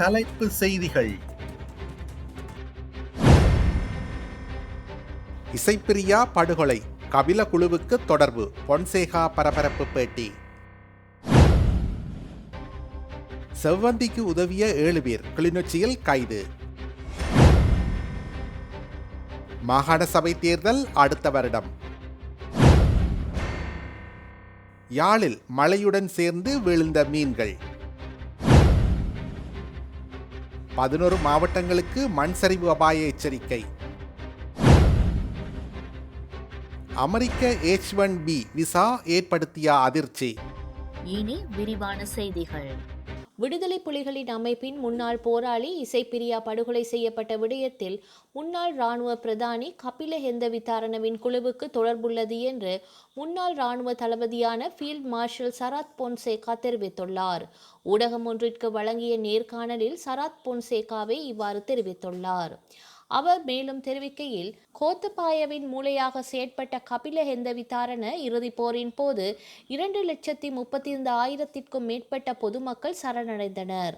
தலைப்பு செய்திகள். இசைப்பிரியா படுகொலை கபில குழுவுக்கு தொடர்பு பொன்சேகா பரபரப்பு பேட்டி. செவ்வந்திக்கு உதவிய ஏழு பேர் கிளிநொச்சியில் கைது. மாகாண சபை தேர்தல் அடுத்த வருடம். யாழில் மழையுடன் சேர்ந்து விழுந்த மீன்கள். பதினோரு மாவட்டங்களுக்கு மண் சரிவு அபாய எச்சரிக்கை. அமெரிக்க எச் ஒன் பி விசா ஏற்படுத்திய அதிர்ச்சி. இனி விரிவான செய்திகள். விடுதலை புலிகளின் அமைப்பின் முன்னாள் போராளி இசைப்பிரியா படுகொலை செய்யப்பட்ட விடயத்தில் முன்னாள் இராணுவ பிரதானி கபில ஹெந்த வித்தாரணவின் குழுவுக்கு தொடர்புள்ளது என்று முன்னாள் இராணுவ தளபதியான ஃபீல்ட் மார்ஷல் சரத் பொன்சேகா தெரிவித்துள்ளார். ஊடகம் ஒன்றிற்கு வழங்கிய நேர்காணலில் சரத் பொன்சேகாவே இவ்வாறு தெரிவித்துள்ளார். அவர் மேலும் தெரிவிக்கையில் கோத்தபாயவின் மூளையாக செயற்பட்ட கபில ஹெந்த வித்தாரண இறுதிப் போரின் போது இரண்டு லட்சத்தி முப்பத்தி ஐந்து ஆயிரத்திற்கும் மேற்பட்ட பொதுமக்கள் சரணடைந்தனர்.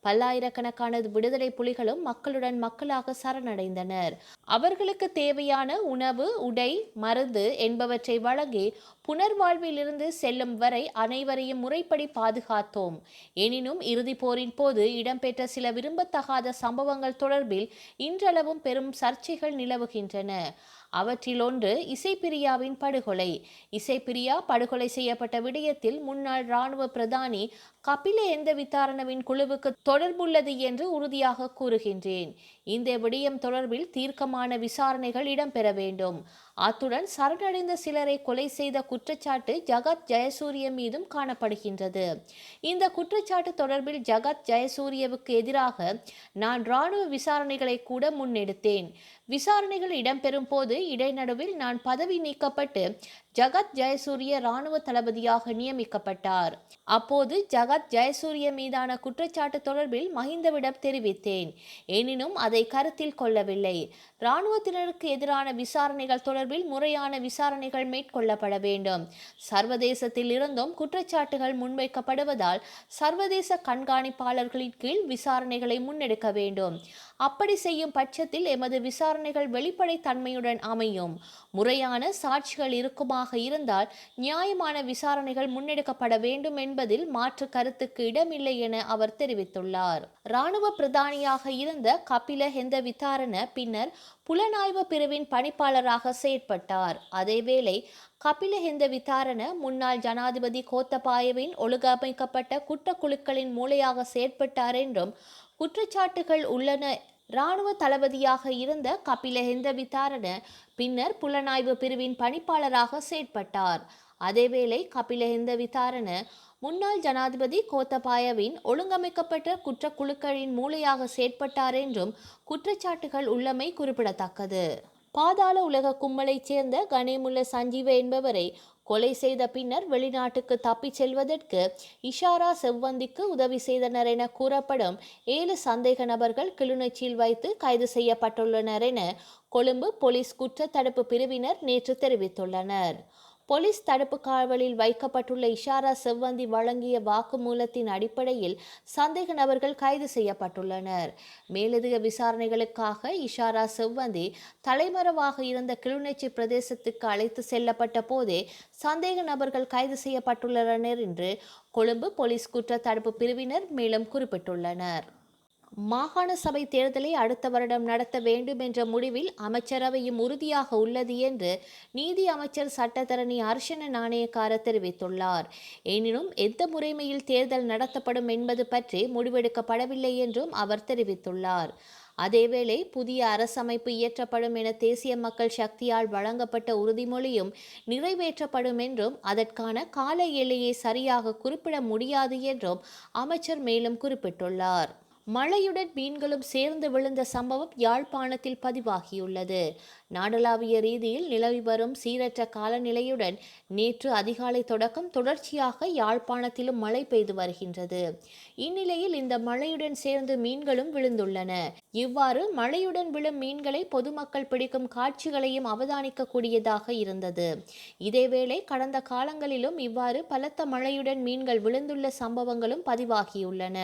பல்லாயிரக்கணக்கான விடுதலை புலிகளும் மக்களுடன் மக்களாக சரணடைந்தனர். அவர்களுக்கு தேவையான உணவு உடை மருந்து என்பவற்றை வழங்கி புனர்வாழ்விலிருந்து செல்லும் வரை அனைவரையும் முறைப்படி பாதுகாத்தோம். எனினும் இறுதிப் போரின் போது இடம்பெற்ற சில விரும்பத்தகாத சம்பவங்கள் தொடர்பில் இன்றளவும் பெரும் சர்ச்சைகள் நிலவுகின்றன. அவற்றில் ஒன்று இசைப்பிரியாவின் படுகொலை. இசைப்பிரியா படுகொலை செய்யப்பட்ட விடயத்தில் முன்னாள் இராணுவ பிரதானி கபில எந்த வித்தாரணவின் குழுவுக்கு தொடர்புள்ளது என்று உறுதியாக கூறுகின்றேன். இந்த விடயம் தொடர்பில் தீர்க்கமான விசாரணைகள் இடம்பெற வேண்டும். அத்துடன் சரணடைந்த சிலரை கொலை செய்த குற்றச்சாட்டு ஜகத் ஜெயசூரிய மீதும் காணப்படுகின்றது. இந்த குற்றச்சாட்டு தொடர்பில் ஜகத் ஜெயசூரியவுக்கு எதிராக நான் இராணுவ விசாரணைகளை கூட முன்னெடுத்தேன். விசாரணைகள் இடம்பெறும் போது இடைநடுவில் நான் பதவி நீக்கப்பட்டு ஜகத் ஜெயசூரிய இராணுவ தளபதியாக நியமிக்கப்பட்டார். அப்போது ஜகத் ஜெயசூரிய மீதான குற்றச்சாட்டு தொடர்பில் மஹிந்தவிடம் தெரிவித்தேன். எனினும் அதை கருத்தில் கொள்ளவில்லை. இராணுவத்தினருக்கு எதிரான விசாரணைகள் தொடர்பில் முறையான விசாரணைகள் மேற்கொள்ளப்பட வேண்டும். சர்வதேசத்தில் இருந்தும் குற்றச்சாட்டுகள் முன்வைக்கப்படுவதால் சர்வதேச கண்காணிப்பாளர்களின் கீழ் விசாரணைகளை முன்னெடுக்க வேண்டும். அப்படி செய்யும் பட்சத்தில் எமது விசாரணைகள் வெளிப்படைத்தன்மையுடன் அமையும். முறையான சாட்சிகள் இருக்குமா இருக்குமாக இருந்தால் நியாயமான விசாரணைகள் முன்னெடுக்கப்பட வேண்டும் என்பதில் மாற்று கருத்துக்கு இடமில்லை என அவர் தெரிவித்துள்ளார். இராணுவ பிரதானியாக இருந்த கபில ஹெந்த வித்தாரண பின்னர் புலனாய்வு பிரிவின் பணிப்பாளராக செயற்பட்டார். அதேவேளை கபில ஹெந்த வித்தாரண முன்னாள் ஜனாதிபதி கோத்தபாயவின் ஒழுங்கமைக்கப்பட்ட குற்றக்குழுக்களின் மூளையாக செயற்பட்டார் என்றும் குற்றச்சாட்டுகள் உள்ளன இராணுவ தளபதியாக இருந்த கபில ஹெந்த வித்தாரண பின்னர் புலனாய்வு பிரிவின் பணிப்பாளராக செயற்பட்டார். அதேவேளை கபில ஹெந்த வித்தாரண முன்னாள் ஜனாதிபதி கோத்தபாயவின் ஒழுங்கமைக்கப்பட்ட குற்றக்குழுக்களின் மூளையாக செயற்பட்டார் என்றும் குற்றச்சாட்டுகள் உள்ளமை குறிப்பிடத்தக்கது. பாதாள உலக கும்பலைச் சேர்ந்த கணேமுல்ல சஞ்சீவ என்பவரை கொலை செய்த பின்னர் வெளிநாட்டுக்கு தப்பிச் செல்வதற்கு இஷாரா செவ்வந்திக்கு உதவி செய்தனர் என கூறப்படும் ஏழு சந்தேக நபர்கள் கிளிநொச்சியில் வைத்து கைது செய்யப்பட்டுள்ளனர் என கொழும்பு போலீஸ் குற்ற தடுப்பு பிரிவினர் நேற்று தெரிவித்துள்ளனர். போலீஸ் தடுப்பு காவலில் வைக்கப்பட்டுள்ள இஷாரா செவ்வந்தி வழங்கிய வாக்குமூலத்தின் அடிப்படையில் சந்தேக நபர்கள் கைது செய்யப்பட்டுள்ளனர். மேலதிக விசாரணைகளுக்காக இஷாரா செவ்வந்தி தலைமறைவாக இருந்த கிளிநொச்சி பிரதேசத்துக்கு அழைத்து செல்லப்பட்ட போதே சந்தேக நபர்கள் கைது செய்யப்பட்டுள்ளனர் என்று கொழும்பு போலீஸ் குற்ற தடுப்பு பிரிவினர் மேலும் குறிப்பிட்டுள்ளனர். மாகாண சபை தேர்தலை அடுத்த வருடம் நடத்த வேண்டும் என்ற முடிவில் அமைச்சரவையும் உறுதியாக உள்ளது என்று நீதி அமைச்சர் சட்டத்தரணி அர்ஷன நாணயக்கார தெரிவித்துள்ளார். எனினும் எந்த முறைமையில் தேர்தல் நடத்தப்படும் என்பது பற்றி முடிவெடுக்கப்படவில்லை என்றும் அவர் தெரிவித்துள்ளார். அதேவேளை புதிய அரசமைப்பு இயற்றப்படும் என தேசிய மக்கள் சக்தியால் வழங்கப்பட்ட உறுதிமொழியும் நிறைவேற்றப்படும் என்றும் அதற்கான கால எல்லையை சரியாக குறிப்பிட முடியாது என்றும் அமைச்சர் மேலும் குறிப்பிட்டுள்ளார். மழையுடன் மீன்களும் சேர்ந்து விழுந்த சம்பவம் யாழ்ப்பாணத்தில் பதிவாகியுள்ளது. நாடளாவிய ரீதியில் நிலவி வரும் சீரற்ற காலநிலையுடன் நேற்று அதிகாலை தொடக்கம் தொடர்ச்சியாக யாழ்ப்பாணத்திலும் மழை பெய்து வருகின்றது. இந்நிலையில் இந்த மழையுடன் சேர்ந்து மீன்களும் விழுந்துள்ளன. இவ்வாறு மழையுடன் விழும் மீன்களை பொதுமக்கள் பிடிக்கும் காட்சிகளையும் அவதானிக்கக்கூடியதாக இருந்தது. இதேவேளை கடந்த காலங்களிலும் இவ்வாறு பலத்த மழையுடன் மீன்கள் விழுந்துள்ள சம்பவங்களும் பதிவாகியுள்ளன.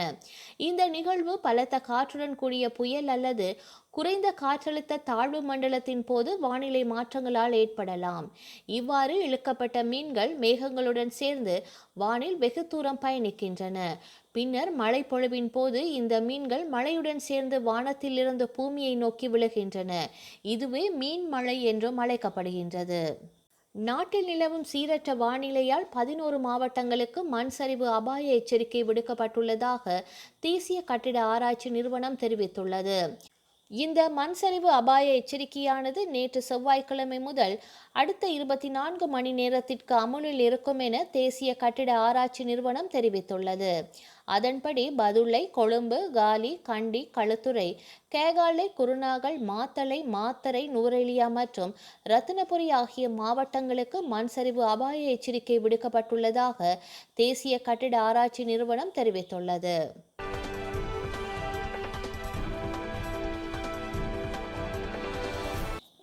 இந்த நிகழ்வு பலத்த காற்றுடன் கூடிய புயல் அல்லது குறைந்த காற்றழுத்த தாழ்வு மண்டலத்தின் போது வானிலை மாற்றங்களால் ஏற்படலாம். இவ்வாறு இழுக்கப்பட்ட மீன்கள் மேகங்களுடன் சேர்ந்து வானில் வெகு தூரம் பயணிக்கின்றன. பின்னர் மழைப்பொழிவின் போது இந்த மீன்கள் மழையுடன் சேர்ந்து வானத்திலிருந்து பூமியை நோக்கி விழுகின்றன. இதுவே மீன் மழை என்றும் அழைக்கப்படுகின்றது. நாட்டில் நிலவும் சீரற்ற வானிலையால் பதினோரு மாவட்டங்களுக்கு மண் சரிவு அபாய எச்சரிக்கை விடுக்கப்பட்டுள்ளதாக தேசிய கட்டிட ஆராய்ச்சி நிறுவனம் தெரிவித்துள்ளது. இந்த மண் சரிவு அபாய எச்சரிக்கையானது நேற்று செவ்வாய்க்கிழமை முதல் அடுத்த இருபத்தி நான்கு மணி நேரத்திற்கு அமுலில் இருக்கும் என தேசிய கட்டிட ஆராய்ச்சி நிறுவனம் தெரிவித்துள்ளது. அதன்படி பதுளை கொழும்பு காலி கண்டி களுத்துறை கேகாலை குருநாகல் மாத்தளை மாத்தரை நூரெலியா மற்றும் ரத்தினபுரி ஆகிய மாவட்டங்களுக்கு மண் சரிவு அபாய எச்சரிக்கை விடுக்கப்பட்டுள்ளதாக தேசிய கட்டிட ஆராய்ச்சி நிறுவனம் தெரிவித்துள்ளது.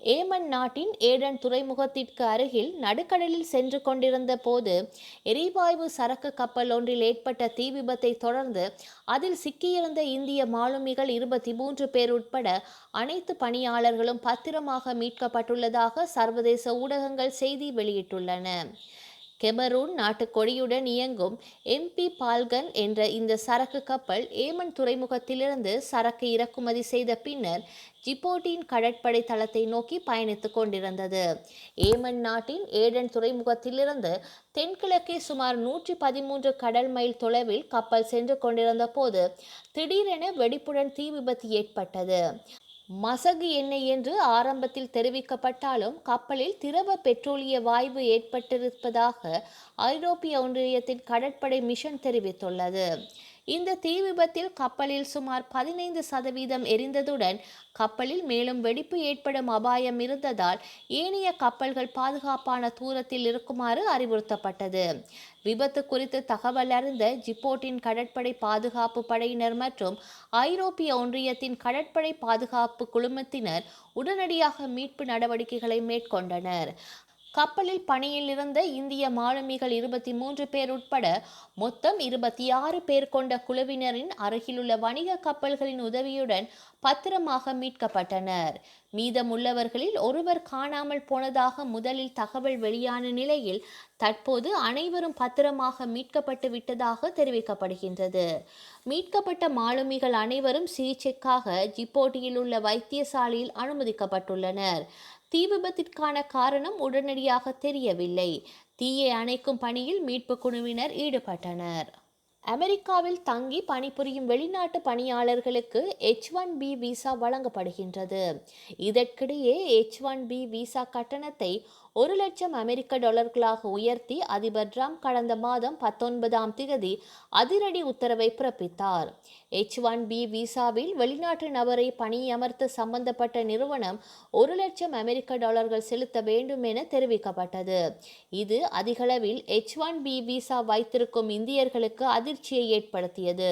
ஏமன் நாட்டின் ஏடன் துறைமுகத்திற்கு அருகில் நடுக்கடலில் சென்று கொண்டிருந்த போது எரிவாயு சரக்கு கப்பல் ஒன்றில் ஏற்பட்ட தீ விபத்தை தொடர்ந்து அதில் சிக்கியிருந்த இந்திய மாலுமிகள் இருபத்தி மூன்று பேர் உட்பட அனைத்து பணியாளர்களும் பத்திரமாக மீட்கப்பட்டுள்ளதாக சர்வதேச ஊடகங்கள் செய்தி வெளியிட்டுள்ளன. கெமரூன் நாட்டு கொடியுடன் இயங்கும் எம்பி பால்கன் என்ற இந்த சரக்கு கப்பல் ஏமன் துறைமுகத்திலிருந்து சரக்கு இறக்குமதி செய்த பின்னர் ஜிபோட்டின் கடற்படை தளத்தை நோக்கி பயணித்துக் கொண்டிருந்தது. ஏமன் நாட்டின் ஏடன் துறைமுகத்திலிருந்து தென்கிழக்கே சுமார் நூற்றி பதிமூன்று கடல் மைல் தொலைவில் கப்பல் சென்று கொண்டிருந்த போது திடீரென வெடிப்புடன் தீ விபத்து ஏற்பட்டது. மசகு எண்ணெய் என்று ஆரம்பத்தில் தெரிவிக்கப்பட்டாலும் கப்பலில் திரவ பெட்ரோலிய வாய்வு ஏற்பட்டிருப்பதாக ஐரோப்பிய ஒன்றியத்தின் கடற்படை மிஷன் தெரிவித்துள்ளது. இந்த தீ விபத்தில் கப்பலில் சுமார் பதினைந்து சதவீதம் எரிந்ததுடன் கப்பலில் மேலும் வெடிப்பு ஏற்படும் அபாயம் இருந்ததால் ஏனைய கப்பல்கள் பாதுகாப்பான தூரத்தில் இருக்குமாறு அறிவுறுத்தப்பட்டது. விபத்து குறித்து தகவல் அறிந்த ஜிப்போட்டின் கடற்படை பாதுகாப்பு படையினர் மற்றும் ஐரோப்பிய ஒன்றியத்தின் கடற்படை பாதுகாப்பு குழுமத்தினர் உடனடியாக மீட்பு நடவடிக்கைகளை மேற்கொண்டனர். கப்பலில் பணியில் இருந்த இந்திய மாலுமிகள் இருபத்தி மூன்று பேர் உட்பட மொத்தம் இருபத்தி ஆறு பேர் கொண்ட குழுவினரின் அருகிலுள்ள வணிக கப்பல்களின் உதவியுடன் பத்திரமாக மீட்கப்பட்டனர். மீதமுள்ளவர்களில் ஒருவர் காணாமல் போனதாக முதலில் தகவல் வெளியான நிலையில் தற்போது அனைவரும் பத்திரமாக மீட்கப்பட்டு விட்டதாக தெரிவிக்கப்படுகின்றது. மீட்கப்பட்ட மாலுமிகள் அனைவரும் சிகிச்சைக்காக ஜிப்போட்டியில் உள்ள வைத்தியசாலையில் அனுமதிக்கப்பட்டுள்ளனர். தீ விபத்திற்கான காரணம் உடனடியாக தெரியவில்லை. தீயை அணைக்கும் பணியில் மீட்பு குழுவினர் ஈடுபட்டனர். அமெரிக்காவில் தங்கி பணிபுரியும் வெளிநாட்டு பணியாளர்களுக்கு எச் ஒன் பி விசா வழங்கப்படுகின்றது. இதற்கிடையே எச் ஒன் பி விசா கட்டணத்தை ஒரு லட்சம் அமெரிக்க டாலர்களாக உயர்த்தி அதிபர் ட்ரம்ப் கடந்த மாதம் பத்தொன்பதாம் திகதி அதிரடி உத்தரவை பிறப்பித்தார். எச் ஒன் பி விசாவில் வெளிநாட்டு நபரை பணியமர்த்த சம்பந்தப்பட்ட நிறுவனம் ஒரு லட்சம் அமெரிக்க டாலர்கள் செலுத்த வேண்டும் என தெரிவிக்கப்பட்டது. இது அதிகளவில் எச் ஒன் பி விசா வைத்திருக்கும் இந்தியர்களுக்கு அதிர்ச்சியை ஏற்படுத்தியது.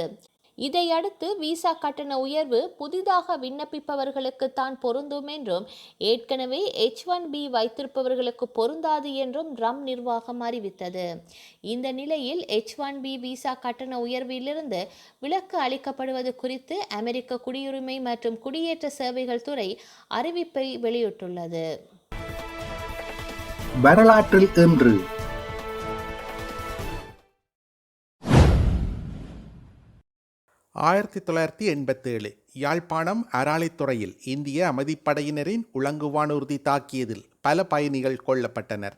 இதையடுத்து விசா கட்டண உயர்வு புதிதாக விண்ணப்பிப்பவர்களுக்கு தான் பொருந்தும் என்றும் ஏற்கனவே எச் ஒன் பி வைத்திருப்பவர்களுக்கு பொருந்தாது என்றும் ட்ரம் நிர்வாகம் அறிவித்தது. இந்த நிலையில் எச் ஒன் பி விசா கட்டண உயர்விலிருந்து விலக்கு அளிக்கப்படுவது குறித்து அமெரிக்க குடியுரிமை மற்றும் குடியேற்ற சேவைகள் துறை அறிவிப்பை வெளியிட்டுள்ளது. வரலாற்றில் இன்று ஆயிரத்தி தொள்ளாயிரத்தி எண்பத்தேழு யாழ்ப்பாணம் அராளித்துறையில் இந்திய அமைதிப்படையினரின் உலங்குவானூர்தி தாக்கியதில் பல பயணிகள் கொல்லப்பட்டனர்.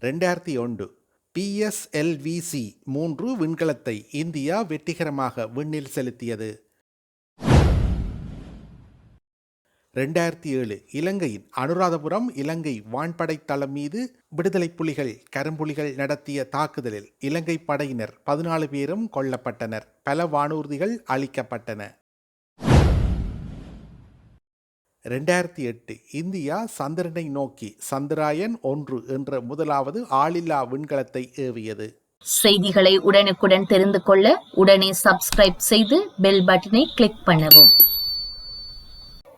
ரெண்டாயிரத்தி ஒன்று பிஎஸ்எல்விசி மூன்று விண்கலத்தை இந்தியா வெற்றிகரமாக விண்ணில் செலுத்தியது. ரெண்டாயிரத்தி ஏழு இலங்கையின் அனுராதபுரம் இலங்கை வான்படை தளம் மீது விடுதலை புலிகள் கரும்புலிகள் நடத்திய தாக்குதலில் இலங்கை படையினர் பதினாலு பேரும் கொல்லப்பட்டனர். பல வானூர்திகள் அளிக்கப்பட்டன ரெண்டாயிரத்தி எட்டு இந்தியா சந்திரனை நோக்கி சந்திராயன் ஒன்று என்ற முதலாவது ஆளில்லா விண்கலத்தை ஏவியது. செய்திகளை உடனுக்குடன் தெரிந்து கொள்ள உடனே சப்ஸ்கிரைப் செய்து பெல் பட்டனை கிளிக் பண்ணவும்.